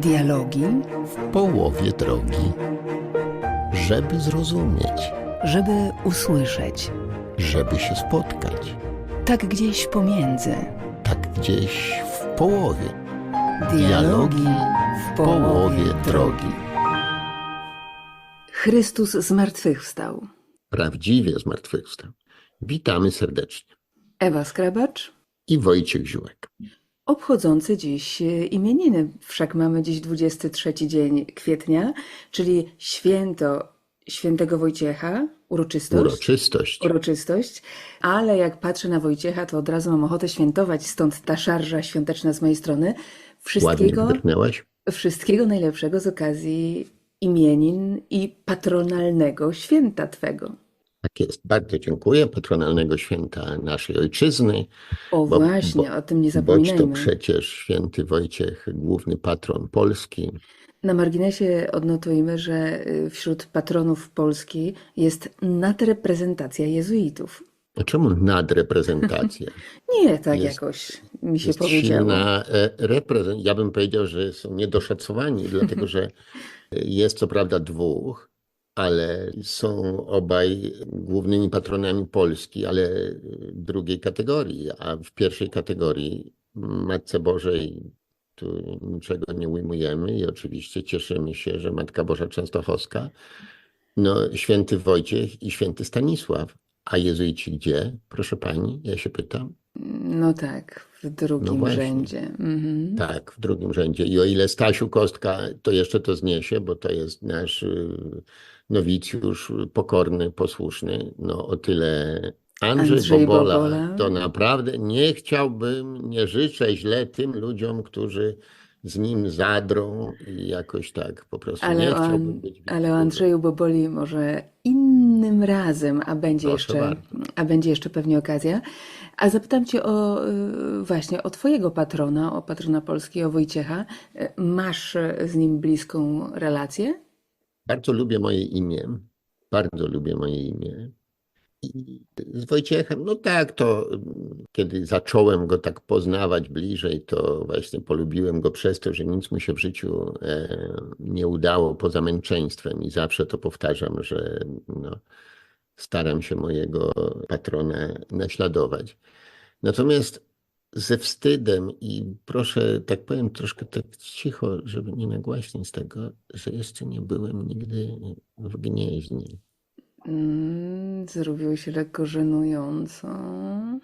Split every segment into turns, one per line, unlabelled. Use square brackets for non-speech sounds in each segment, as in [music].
Dialogi,
w połowie drogi, żeby zrozumieć,
żeby usłyszeć.
żeby się spotkać,
Tak gdzieś pomiędzy.
tak gdzieś w połowie,
Dialogi w połowie drogi. Chrystus zmartwychwstał.
prawdziwie zmartwychwstał. Witamy serdecznie.
Ewa Skrabacz,
I Wojciech Ziółek.
Obchodzący dziś e, imieniny. Wszak mamy dziś 23 dzień kwietnia, czyli święto świętego Wojciecha, uroczystość.
Uroczystość.
uroczystość, ale jak patrzę na Wojciecha, to od razu mam ochotę świętować, stąd ta szarża świąteczna z mojej strony. Wszystkiego, wszystkiego najlepszego z okazji imienin i patronalnego święta Twego.
Tak jest. Bardzo dziękuję. Patronalnego święta naszej ojczyzny.
O
Bo-
właśnie,
bo-
o tym nie
Boć to
zapominajmy.
przecież święty Wojciech, główny patron Polski.
Na marginesie odnotujmy, że y, wśród patronów Polski jest nadreprezentacja jezuitów.
A czemu nadreprezentacja? [laughs]
Nie tak
Jest-
jakoś mi się
jest
powiedziało.
silna e, reprezent. Ja bym powiedział, że są niedoszacowani, dlatego [laughs] że jest co prawda dwóch, ale są obaj głównymi patronami Polski, ale drugiej kategorii, a w pierwszej kategorii Matce Bożej tu niczego nie ujmujemy i oczywiście cieszymy się, że Matka Boża Częstochowska, no święty Wojciech i święty Stanisław. A jezuici gdzie? Proszę pani, ja się pytam.
No tak, w drugim
właśnie.
rzędzie. Mhm.
Tak, w drugim rzędzie. I o ile Stasiu Kostka to jeszcze to zniesie, bo to jest nasz y, nowicjusz pokorny, posłuszny, no o tyle Andrzej,
Andrzej
Bobola,
Bobola.
to naprawdę nie chciałbym, nie życzę źle tym ludziom, którzy z nim zadrą i jakoś tak po prostu nie
Ale o,
chciałbym
An-
być
ale o. Andrzeju Boboli może innym razem, a będzie,
Proszę
jeszcze,
bardzo.
a będzie jeszcze pewnie okazja. A zapytam Cię o y, właśnie o Twojego patrona, o patrona Polski, o Wojciecha. Y, Masz y, z nim bliską relację?
Bardzo lubię moje imię. Bardzo lubię moje imię. I z Wojciechem, no tak, to kiedy zacząłem go tak poznawać bliżej, to właśnie polubiłem go przez to, że nic mu się w życiu e, nie udało poza męczeństwem i zawsze to powtarzam, że no, staram się mojego patrona naśladować. Natomiast ze wstydem i proszę, tak powiem troszkę tak cicho, żeby nie nagłaśnić tego, że jeszcze nie byłem nigdy w Gnieźnie.
Mm, zrobiło się lekko żenująco.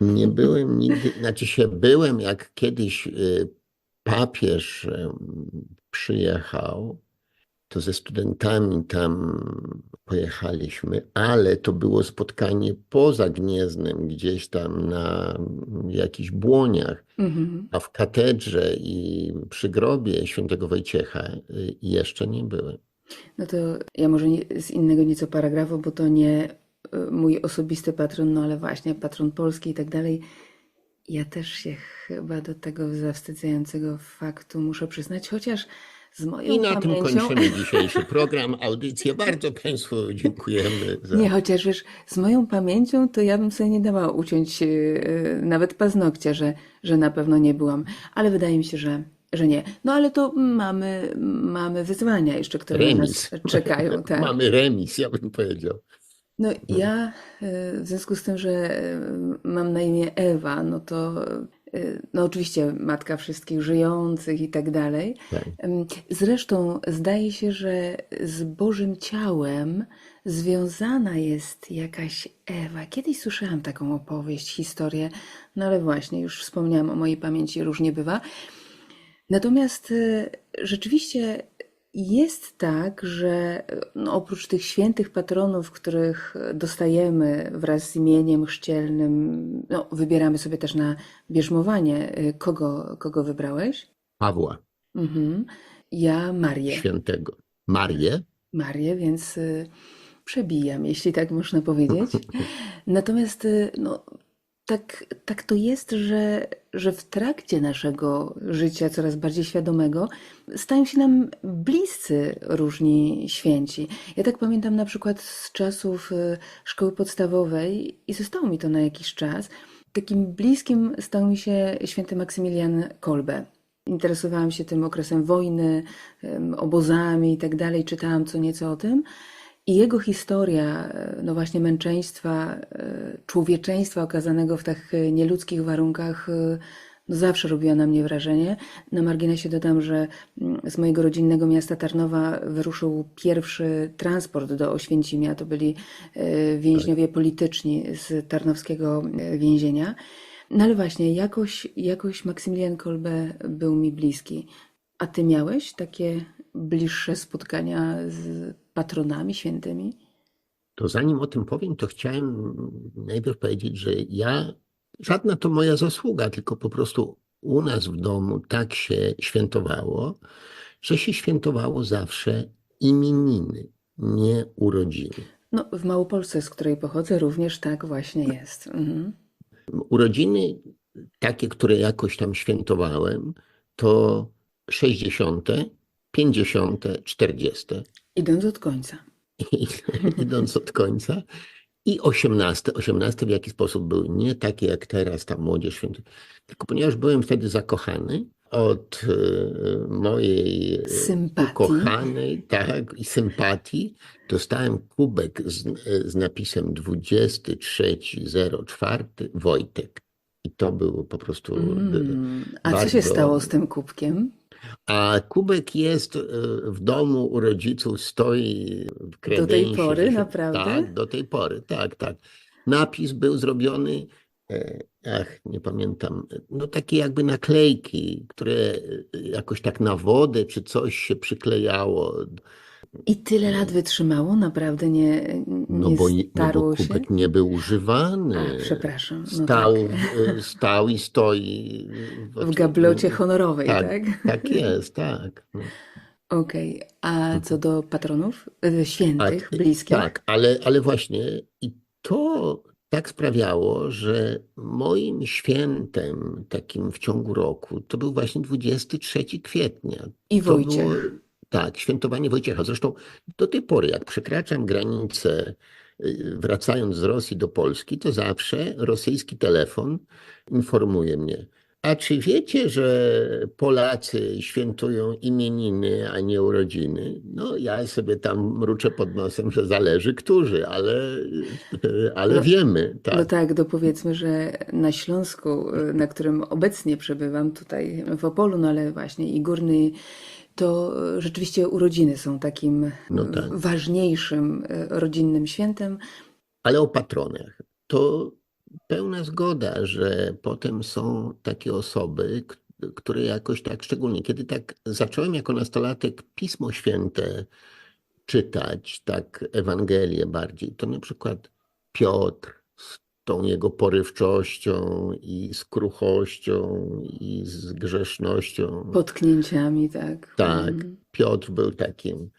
Nie byłem nigdy, znaczy się byłem, jak kiedyś y, papież em, przyjechał, to ze studentami tam pojechaliśmy, ale to było spotkanie poza Gnieznem, gdzieś tam na jakichś błoniach.
Mhm.
A w katedrze i przy grobie świętego Wojciecha y, jeszcze nie byłem.
No to ja może z innego nieco paragrafu, bo to nie y, mój osobisty patron, no ale właśnie patron Polski i tak dalej. Ja też się chyba do tego zawstydzającego faktu muszę przyznać, chociaż z moją
I na tym
pamięcią...
kończymy [laughs] dzisiejszy program, audycję. Bardzo Państwu dziękujemy za...
Nie, chociaż wiesz, z moją pamięcią to ja bym sobie nie dała uciąć yy, nawet paznokcia, że, że na pewno nie byłam, ale wydaje mi się, że, że nie. No ale to mamy, mamy wyzwania jeszcze, które
Remis.
nas czekają. [laughs] Tak.
Mamy remis, ja bym powiedział.
No ja y, w związku z tym, że y, mam na imię Ewa, no to y, no oczywiście matka wszystkich żyjących i tak dalej.
Tak.
Zresztą zdaje się, że z Bożym Ciałem związana jest jakaś Ewa. Kiedyś słyszałam taką opowieść, historię, no ale właśnie, już wspomniałam o mojej pamięci, różnie bywa. Natomiast y, rzeczywiście jest tak, że no, oprócz tych świętych patronów, których dostajemy wraz z imieniem chrzcielnym, no, wybieramy sobie też na bierzmowanie. Y, Kogo, kogo wybrałeś?
Pawła
Mhm. Ja Marię.
Świętego. Marię?
Marię, więc y, przebijam, jeśli tak można powiedzieć. [laughs] Natomiast no, tak, tak to jest, że, że w trakcie naszego życia coraz bardziej świadomego stają się nam bliscy różni święci. Ja tak pamiętam na przykład z czasów y, szkoły podstawowej i zostało mi to na jakiś czas. Takim bliskim stał mi się święty Maksymilian Kolbe. interesowałam się tym okresem wojny, obozami i tak dalej, czytałam co nieco o tym. I jego historia, e, no właśnie męczeństwa, e, człowieczeństwa okazanego w tak e, nieludzkich warunkach, no zawsze robiła na mnie wrażenie. Na marginesie dodam, że mm, z mojego rodzinnego miasta Tarnowa wyruszył pierwszy transport do Oświęcimia. To byli więźniowie polityczni z tarnowskiego więzienia. No ale właśnie, jakoś, jakoś Maksymilian Kolbe był mi bliski. A ty miałeś takie bliższe spotkania z patronami świętymi?
To zanim o tym powiem, to chciałem najpierw powiedzieć, że ja, żadna to moja zasługa, tylko po prostu u nas w domu tak się świętowało, że się świętowało zawsze imieniny, nie urodziny.
No, w Małopolsce, z której pochodzę, również tak właśnie jest. Mhm.
Urodziny takie, które jakoś tam świętowałem, to 60., 50., 40.
Idąc od końca. [laughs]
Idąc od końca. I 18. 18 w jaki sposób był nie taki jak teraz ta młodzież święta, tylko ponieważ byłem wtedy zakochany od e, mojej
Sympatii.
ukochanej, tak, i sympatii, dostałem kubek z, z napisem 2304 Wojtek. I to było po prostu.
Mm. A co się
bardzo-
stało z tym kubkiem?
A kubek jest e, w domu u rodziców, stoi w kredensie.
pory,
że
naprawdę?
Tak, do tej pory, tak, tak. Napis był zrobiony, e, ach, nie pamiętam, no takie jakby naklejki, które e, jakoś tak na wodę czy coś się przyklejało.
I tyle lat wytrzymało? Naprawdę nie,
No bo, no bo
się?
kubek nie był używany.
A, przepraszam. No
Stał,
tak.
e, stał i stoi.
W gablocie honorowej,
Tak,
tak?
tak jest, tak. No.
Okej. A co do patronów? Y, Świętych, bliskich?
Tak, ale, ale właśnie i to tak sprawiało, że moim świętem takim w ciągu roku to był właśnie 23 kwietnia.
I
To
Wojciech.
było, tak, świętowanie Wojciecha. Zresztą do tej pory, jak przekraczam granicę, y, wracając z Rosji do Polski, to zawsze rosyjski telefon informuje mnie. A czy wiecie, że Polacy świętują imieniny, a nie urodziny? No, ja sobie tam mruczę pod nosem, że zależy którzy, ale, ale
No-
wiemy, tak.
No tak, dopowiedzmy, że na Śląsku, y, na którym obecnie przebywam, tutaj w Opolu, no ale właśnie i Górny, to rzeczywiście urodziny są takim
No
y,
tak.
ważniejszym y, rodzinnym świętem.
Ale o patronach. To pełna zgoda, że potem są takie osoby, które jakoś tak, szczególnie kiedy tak zacząłem jako nastolatek Pismo Święte czytać, tak Ewangelię bardziej, to na przykład Piotr tą jego porywczością i z kruchością i z grzesznością.
Potknięciami, tak.
Tak,
Mm.
Piotr był takim.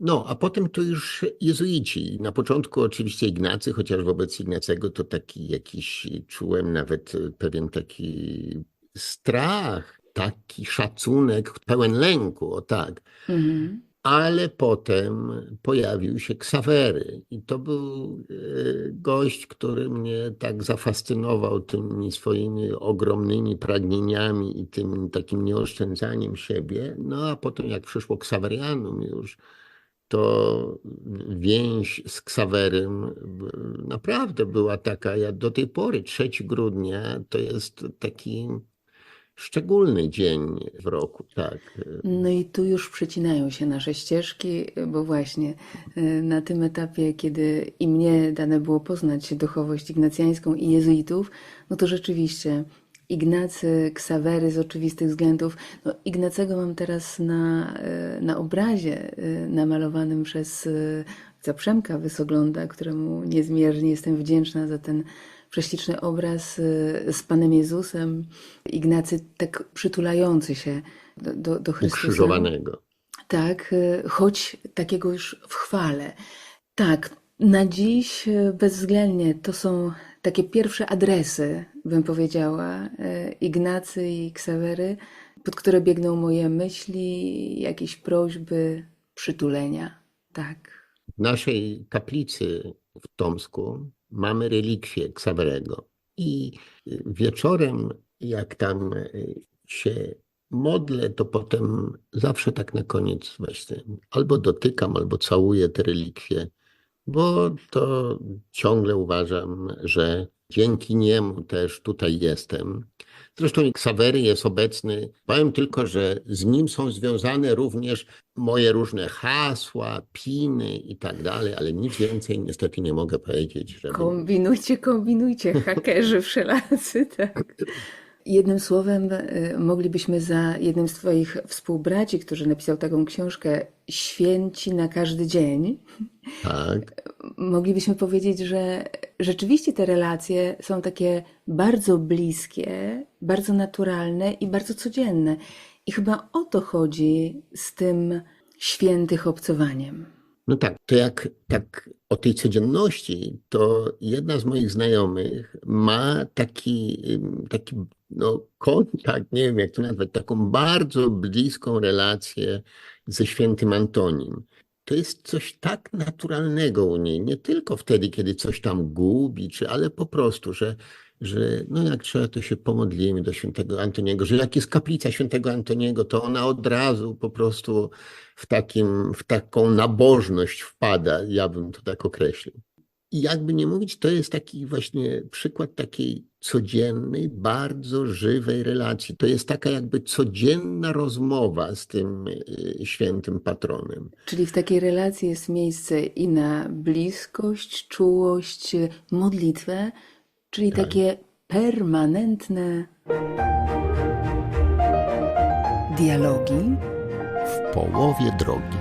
No, a potem to już jezuici. Na początku oczywiście Ignacy, chociaż wobec Ignacego to taki jakiś, czułem nawet pewien taki strach, taki szacunek, pełen lęku, o tak.
Mhm.
Ale potem pojawił się Ksawery i to był e, gość, który mnie tak zafascynował tymi swoimi ogromnymi pragnieniami i tym takim nieoszczędzaniem siebie. No a potem jak przyszło Ksawerianum już, to więź z Ksawerym b- naprawdę była taka, ja do tej pory 3 grudnia to jest taki szczególny dzień w roku, tak.
No i tu już przecinają się nasze ścieżki, bo właśnie y, na tym etapie, kiedy i mnie dane było poznać duchowość ignacjańską i jezuitów, no to rzeczywiście Ignacy, Ksawery z oczywistych względów. No, Ignacego mam teraz na, y, na obrazie y, namalowanym przez y, ojca Przemka Wysogląda, któremu niezmiernie jestem wdzięczna za ten prześliczny obraz y, z Panem Jezusem. Ignacy tak przytulający się do, do, do Chrystusa.
Ukrzyżowanego.
Tak, y, choć takiego już w chwale. Tak, na dziś y, bezwzględnie to są takie pierwsze adresy, bym powiedziała, Ignacy i Ksawery, pod które biegną moje myśli, jakieś prośby, przytulenia. Tak.
W naszej kaplicy w Tomsku mamy relikwię Ksawerego. I y, wieczorem, jak tam y, się modlę, to potem zawsze tak na koniec właśnie albo dotykam, albo całuję te relikwie, bo to ciągle uważam, że dzięki niemu też tutaj jestem. Zresztą i Ksawery jest obecny. Powiem tylko, że z nim są związane również moje różne hasła, piny i tak dalej, ale nic więcej niestety nie mogę powiedzieć, żeby...
Kombinujcie, kombinujcie, hakerzy [laughs] wszelacy, tak. Jednym słowem, y, moglibyśmy za jednym z Twoich współbraci, który napisał taką książkę Święci na każdy dzień,
Tak,
moglibyśmy powiedzieć, że rzeczywiście te relacje są takie bardzo bliskie, bardzo naturalne i bardzo codzienne. I chyba o to chodzi z tym świętych obcowaniem.
no tak, to jak tak o tej codzienności, to jedna z moich znajomych ma taki, taki no, kontakt, nie wiem jak to nazwać, taką bardzo bliską relację ze świętym Antonim. To jest coś tak naturalnego u niej, nie tylko wtedy, kiedy coś tam gubi, czy, ale po prostu, że, że no jak trzeba, to się pomodlimy do świętego Antoniego, że jak jest kaplica świętego Antoniego, to ona od razu po prostu w, takim, w taką nabożność wpada, ja bym to tak określił. I jakby nie mówić, to jest taki właśnie przykład takiej codziennej, bardzo żywej relacji. To jest taka jakby codzienna rozmowa z tym y, świętym patronem.
Czyli w takiej relacji jest miejsce i na bliskość, czułość, modlitwę, czyli
Tak.
takie permanentne dialogi
W połowie drogi.